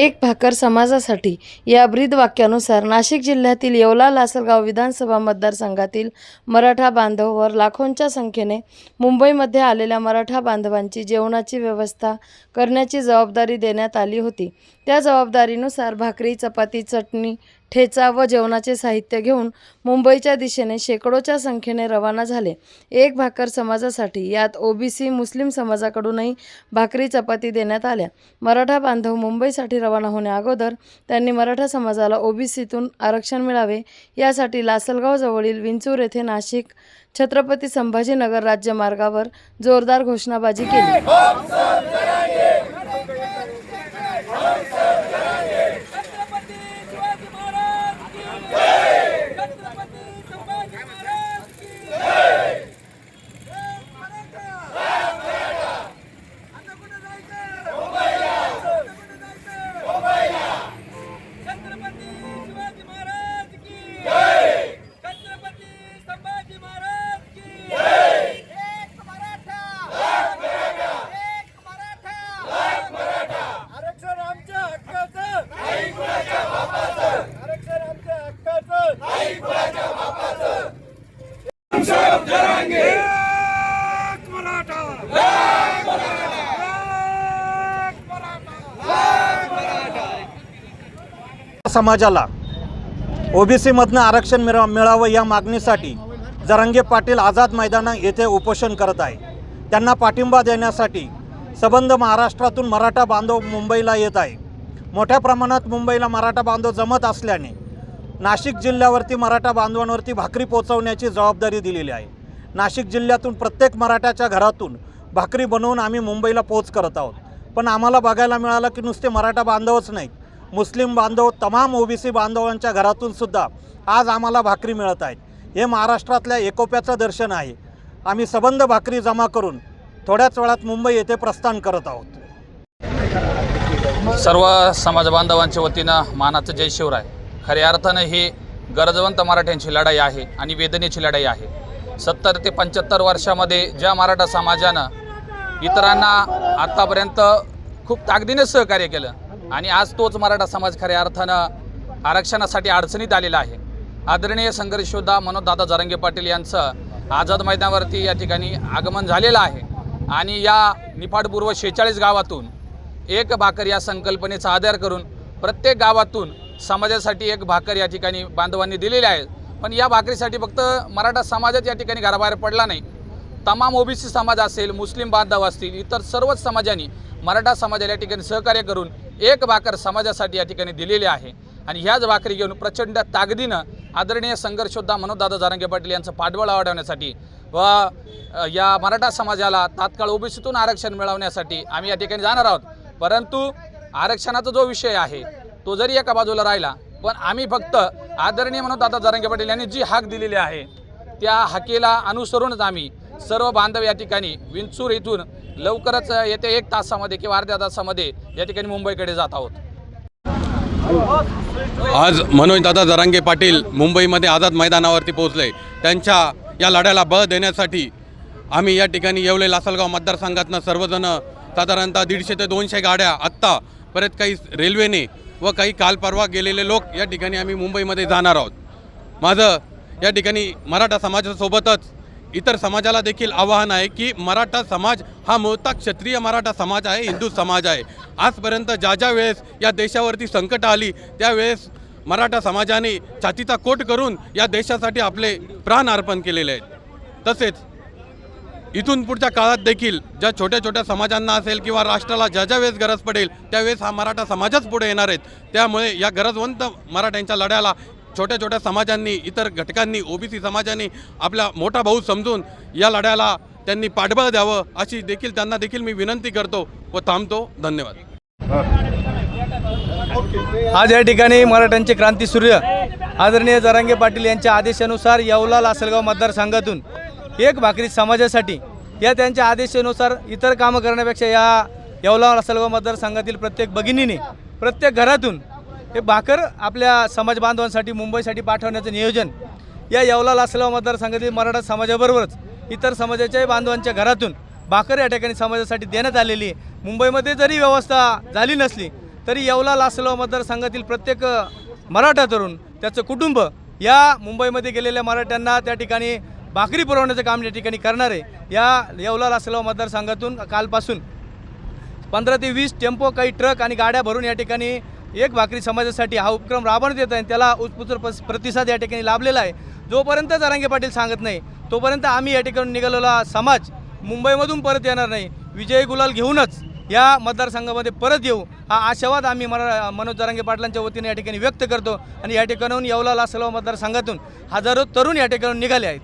एक भाकर समाजासाठी. या ब्रीद वाक्यानुसार नाशिक जिल्ह्यातील येवला लासलगाव विधानसभा मतदारसंघातील मराठा बांधववर लाखोंच्या संख्येने मुंबईमध्ये आलेल्या मराठा बांधवांची जेवणाची व्यवस्था करण्याची जबाबदारी देण्यात आली होती. त्या जबाबदारीनुसार भाकरी चपाती चटणी ठेचा व जेवणाचे साहित्य घेऊन मुंबईच्या दिशेने शेकडोच्या संख्येने रवाना झाले. एक भाकर समाजासाठी यात ओबीसी मुस्लिम समाजाकडूनही भाकरी चपाती देण्यात आल्या. मराठा बांधव मुंबईसाठी रवाना होण्याअगोदर त्यांनी मराठा समाजाला ओबीसीतून आरक्षण मिळावे यासाठी लासलगावजवळील विंचूर येथे नाशिक छत्रपती संभाजीनगर राज्यमार्गावर जोरदार घोषणाबाजी केली. समाजाला ओबीसीमधनं आरक्षण मिळा मिळावं या मागणीसाठी जरांगे पाटील आझाद मैदाना येथे उपोषण करत आहे. त्यांना पाठिंबा देण्यासाठी सबंध महाराष्ट्रातून मराठा बांधव मुंबईला येत आहे. मोठ्या प्रमाणात मुंबईला मराठा बांधव जमत असल्याने नाशिक जिल्ह्यावरती मराठा बांधवांवरती भाकरी पोचवण्याची जबाबदारी दिलेली आहे. नाशिक जिल्ह्यातून प्रत्येक मराठ्याच्या घरातून भाकरी बनवून आम्ही मुंबईला पोच करत आहोत. पण आम्हाला बघायला मिळालं की नुसते मराठा बांधवच नाहीत. मुस्लिम बांधव तमाम ओबीसी बांधवांच्या घरातून सुद्धा आज आम्हाला भाकरी मिळत आहेत. हे महाराष्ट्रातल्या एकोप्याचं दर्शन आहे. आम्ही सबंध भाकरी जमा करून थोड्याच वेळात मुंबई येथे प्रस्थान करत आहोत. सर्व समाज बांधवांच्या वतीनं मानाचं जय शिवराय. खऱ्या अर्थानं हे गरजवंत मराठ्यांची लढाई आहे आणि वेदनेची लढाई आहे. सत्तर ते पंच्याहत्तर वर्षामध्ये ज्या मराठा समाजानं इतरांना आत्तापर्यंत खूप ताकदीने सहकार्य केलं आणि आज तोच मराठा समाज खऱ्या अर्थानं आरक्षणासाठी अडचणीत आलेला आहे. आदरणीय संघर्षयोद्धा मनोजदादा जरंगे पाटील यांचं आझाद मैदानावरती या ठिकाणी आगमन झालेलं आहे आणि या निफाडपूर्व शेहेचाळीस गावातून एक भाकर या संकल्पनेचा आधार करून प्रत्येक गावातून समाजासाठी एक भाकर या ठिकाणी बांधवांनी दिलेली आहे. पण या भाकरीसाठी फक्त मराठा समाजच या ठिकाणी घराबाहेर पडला नाही. तमाम ओबीसी समाज असेल मुस्लिम बांधव असतील इतर सर्वच समाजांनी मराठा समाजाला या ठिकाणी सहकार्य करून एक भाकर समाजासाठी या ठिकाणी दिलेली आहे. आणि ह्याच भाकरी घेऊन प्रचंड ताकदीनं आदरणीय संघर्षोद्धा मनोजदादा जारंगे पाटील यांचं पाठबळ वाढवण्यासाठी व या मराठा समाजाला तात्काळ ओबीसीतून आरक्षण मिळवण्यासाठी आम्ही या ठिकाणी जाणार आहोत. परंतु आरक्षणाचा जो विषय आहे तो जरी एका बाजूला राहिला पण आम्ही फक्त आदरणीय म्हणून दादा जारंगे पाटील यांनी जी हाक दिलेली आहे त्या हाकेला अनुसरूनच आम्ही सर्व बांधव या ठिकाणी विंचूर इथून लवकरच येत्या एक तासामध्ये किंवा अर्ध्या तासामध्ये या ठिकाणी मुंबईकडे जात आहोत. आज मनोजदादा जरांगे पाटील मुंबईमध्ये आझाद मैदानावरती पोहोचले. त्यांच्या या लढ्याला बळ देण्यासाठी आम्ही या ठिकाणी येवले लासलगाव मतदारसंघातनं सर्वजण साधारणतः दीडशे ते दोनशे गाड्या आत्ता परत काही रेल्वेने व काही काल परवा गेलेले लोक या ठिकाणी आम्ही मुंबईमध्ये जाणार आहोत. माझं या ठिकाणी मराठा समाजासोबतच इतर समाजाला देखील आवाहन आहे की मराठा समाज हा मूळता क्षत्रिय मराठा समाज आहे हिंदू समाज आहे. आजपर्यंत ज्या ज्या वेळेस या देशावरती संकट आली त्यावेळेस मराठा समाजाने छातीचा कोट करून या देशासाठी आपले प्राण अर्पण केलेले आहेत. तसेच इथून पुढच्या काळात देखील ज्या छोट्या छोट्या समाजांना असेल किंवा राष्ट्राला ज्या ज्या वेळेस गरज पडेल त्यावेळेस हा मराठा समाजच पुढे येणार आहेत. त्यामुळे या गरजवंत मराठ्यांच्या लढ्याला छोट्या छोट्या समाजांनी इतर घटकांनी ओबीसी समाजांनी आपला मोठा भाऊ समजून या लढ्याला त्यांनी पाठबळ द्यावं अशी देखील त्यांना देखील मी विनंती करतो व थांबतो. धन्यवाद. आज या ठिकाणी मराठ्यांचे क्रांतीसूर्य आदरणीय जरांगे पाटील यांच्या आदेशानुसार येवला लासलगाव मतदारसंघातून एक भाकरी समाजासाठी. या त्यांच्या आदेशानुसार इतर कामं करण्यापेक्षा या येवला लासलगाव मतदारसंघातील प्रत्येक भगिनीने प्रत्येक घरातून हे भाकर आपल्या समाज बांधवांसाठी मुंबईसाठी पाठवण्याचं नियोजन या येवला लासलगाव मतदारसंघातील मराठा समाजाबरोबरच इतर समाजाच्याही बांधवांच्या घरातून भाकर या ठिकाणी समाजासाठी देण्यात आलेली आहे. मुंबईमध्ये जरी व्यवस्था झाली नसली तरी येवला लासलगाव मतदारसंघातील प्रत्येक मराठा तरुण त्याचं कुटुंब या मुंबईमध्ये गेलेल्या मराठ्यांना त्या ठिकाणी भाकरी पुरवण्याचं काम या ठिकाणी करणार आहे या येवला लासलगाव मतदारसंघातून कालपासून पंधरा ते वीस टेम्पो काही ट्रक आणि गाड्या भरून या ठिकाणी एक भाकरी समाजासाठी हा उपक्रम राबवण्यात येत आहे. आणि त्याला उत्स्फूर्त प्रतिसाद या ठिकाणी लाभलेला आहे. जोपर्यंत जरांगे पाटील सांगत नाही तोपर्यंत आम्ही या ठिकाणी निघालेला समाज मुंबईमधून परत येणार नाही. विजय गुलाल घेऊनच या मतदारसंघामध्ये परत येऊ हा आशावाद आम्ही मरा मनोज जरांगे पाटलांच्या वतीने या ठिकाणी व्यक्त करतो. आणि या ठिकाणाहून येवला लासलगाव मतदारसंघातून हजारो तरुण या ठिकाणी निघाले आहेत.